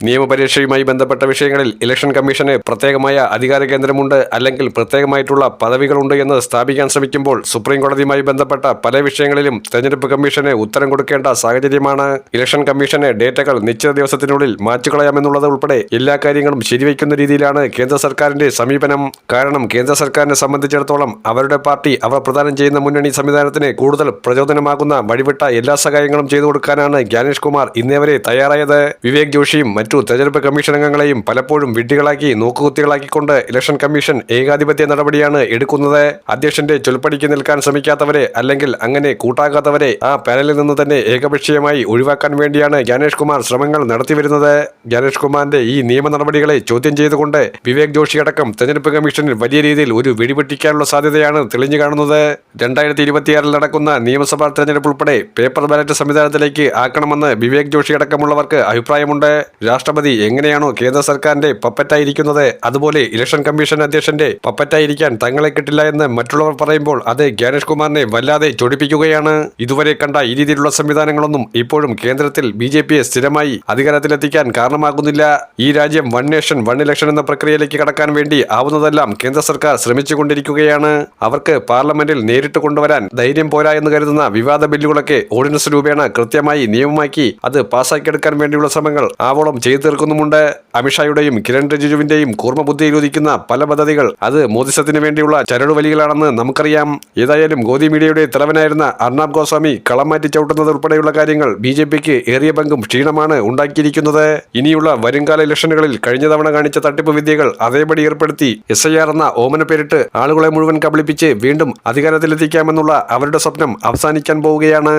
നിയമപരീക്ഷയുമായി ബന്ധപ്പെട്ട വിഷയങ്ങളിൽ election commission പ്രത്യേകമായ അധികാര കേന്ദ്രമുണ്ട് അല്ലെങ്കിൽ പ്രത്യേകമായിട്ടുള്ള പദവികളുണ്ട് എന്ന് സ്ഥാപിക്കാൻ ശ്രമിക്കുമ്പോൾ സുപ്രീം കോടതിയുമായി ബന്ധപ്പെട്ട പല വിഷയങ്ങളിലും തെരഞ്ഞെടുപ്പ് കമ്മീഷന് ഉത്തരം കൊടുക്കേണ്ട സാഹചര്യമാണ്. ഇലക്ഷൻ കമ്മീഷന് ഡേറ്റകൾ നിശ്ചിത ദിവസത്തിനുള്ളിൽ മാറ്റിക്കളയാമെന്നുള്ളത് ഉൾപ്പെടെ എല്ലാ കാര്യങ്ങളും ശരിവയ്ക്കുന്ന രീതിയിലാണ് കേന്ദ്ര സർക്കാരിന്റെ സമീപനം. കാരണം കേന്ദ്ര സർക്കാരിനെ സംബന്ധിച്ചിടത്തോളം അവരുടെ പാർട്ടി അവർ പ്രദാനം ചെയ്യുന്ന മുന്നണി സംവിധാനത്തിന് കൂടുതൽ പ്രചോദനമാകുന്ന വഴിവിട്ട എല്ലാ സഹായങ്ങളും ചെയ്തു കൊടുക്കാനാണ് ജ്ഞാനേഷ് കുമാർ ഇന്നേവരെ തയ്യാറായത്. വിവേക് ജോഷിയും മറ്റു തെരഞ്ഞെടുപ്പ് കമ്മീഷൻ അംഗങ്ങളെയും പലപ്പോഴും വിഡ്ഢികളാക്കി നോക്കുകുത്തികളാക്കിക്കൊണ്ട് ഇലക്ഷൻ കമ്മീഷൻ ഏകാധിപത്യ നടപടിയാണ് എടുക്കുന്നത്. അധ്യക്ഷന്റെ ചൊൽപ്പടിക്ക് നിൽക്കാൻ ശ്രമിക്കാത്തവരെ അല്ലെങ്കിൽ അങ്ങനെ കൂട്ടാകാത്തവരെ ആ പാനലിൽ നിന്ന് തന്നെ ഏകപക്ഷീയമായി ഒഴിവാക്കാൻ വേണ്ടിയാണ് ജ്ഞാനേഷ് കുമാർ ശ്രമങ്ങൾ നടത്തിവരുന്നത്. ജ്ഞാനേഷ് കുമാറിന്റെ ഈ നിയമ നടപടികളെ ചോദ്യം ചെയ്തുകൊണ്ട് വിവേക് ജോഷി അടക്കം തെരഞ്ഞെടുപ്പ് കമ്മീഷനിൽ വലിയ രീതിയിൽ ഒരു വെടിപൊട്ടിക്കാനുള്ള സാധ്യതയാണ് തെളിഞ്ഞു കാണുന്നത്. രണ്ടായിരത്തി ഇരുപത്തിയാറിൽ നടക്കുന്ന നിയമസഭാ തെരഞ്ഞെടുപ്പ് ഉൾപ്പെടെ പേപ്പർ ബാലറ്റ് സംവിധാനത്തിലേക്ക് ആക്കണമെന്ന് വിവേക് ജോഷി അടക്കമുള്ളവർക്ക് അഭിപ്രായമുണ്ട്. രാഷ്ട്രപതി എങ്ങനെയാണോ കേന്ദ്ര സർക്കാരിന്റെ പപ്പറ്റായിരിക്കുന്നത് അതുപോലെ ഇലക്ഷൻ കമ്മീഷൻ അധ്യക്ഷന്റെ പപ്പറ്റായിരിക്കാൻ തങ്ങളെ കിട്ടില്ല എന്ന് മറ്റുള്ളവർ പറയുമ്പോൾ അത് ജ്ഞാനേഷ് കുമാറിനെ വല്ലാതെ ചൊടിപ്പിക്കുകയാണ്. ഇതുവരെ കണ്ട ഈ രീതിയിലുള്ള സംവിധാനങ്ങളൊന്നും ഇപ്പോഴും കേന്ദ്രത്തിൽ ബി ജെ പിയെ സ്ഥിരമായി അധികാരത്തിലെത്തിക്കാൻ കാരണമാകുന്നില്ല. ഈ രാജ്യം വൺ നേഷൻ വൺ ഇലക്ഷൻ എന്ന പ്രക്രിയയിലേക്ക് കടക്കാൻ വേണ്ടി ആവുന്നതെല്ലാം കേന്ദ്ര സർക്കാർ ശ്രമിച്ചുകൊണ്ടിരിക്കുകയാണ്. അവർക്ക് പാർലമെന്റിൽ നേരിട്ട് കൊണ്ടുവരാൻ ധൈര്യം പോരാ എന്ന് കരുതുന്ന വിവാദ ബില്ലുകളൊക്കെ ഓർഡിനൻസ് രൂപേണ കൃത്യമായി നിയമമാക്കി അത് പാസാക്കിയെടുക്കാൻ വേണ്ടിയുള്ള ശ്രമങ്ങൾ ആവോളം ചെയ്തു തീർക്കുന്നുമുണ്ട് അമിത്ഷായുടെയും കിരൺ റിജിജുവിന്റെയും കൂർമ്മബുദ്ധി ഉദിക്കുന്ന പല പദ്ധതികൾ അത് മോദിസത്തിന് വേണ്ടിയുള്ള ചരടുവലികളാണെന്ന് നമുക്കറിയാം. ഏതായാലും ഗോദി മീഡിയയുടെ തലവനായിരുന്ന അർണാബ് ഗോസ്വാമി കളം മാറ്റി ചവിട്ടുന്നത് ഉൾപ്പെടെയുള്ള കാര്യങ്ങൾ ബി ജെ പിക്ക് ഏറിയ പങ്കും ക്ഷീണമാണ് ഉണ്ടാക്കിയിരിക്കുന്നത്. ഇനിയുള്ള വരുംകാല ഇലക്ഷനുകളിൽ കഴിഞ്ഞ തവണ കാണിച്ച തട്ടിപ്പ് വിദ്യകൾ അതേപടി ഏർപ്പെടുത്തി എസ് ഐ ആർ എന്ന ഓമന പേരിട്ട് ആളുകളെ മുഴുവൻ കബളിപ്പിച്ച് വീണ്ടും അധികാരത്തിലെത്തിക്കാമെന്നുള്ള അവരുടെ സ്വപ്നം അവസാനിക്കാൻ പോവുകയാണ്.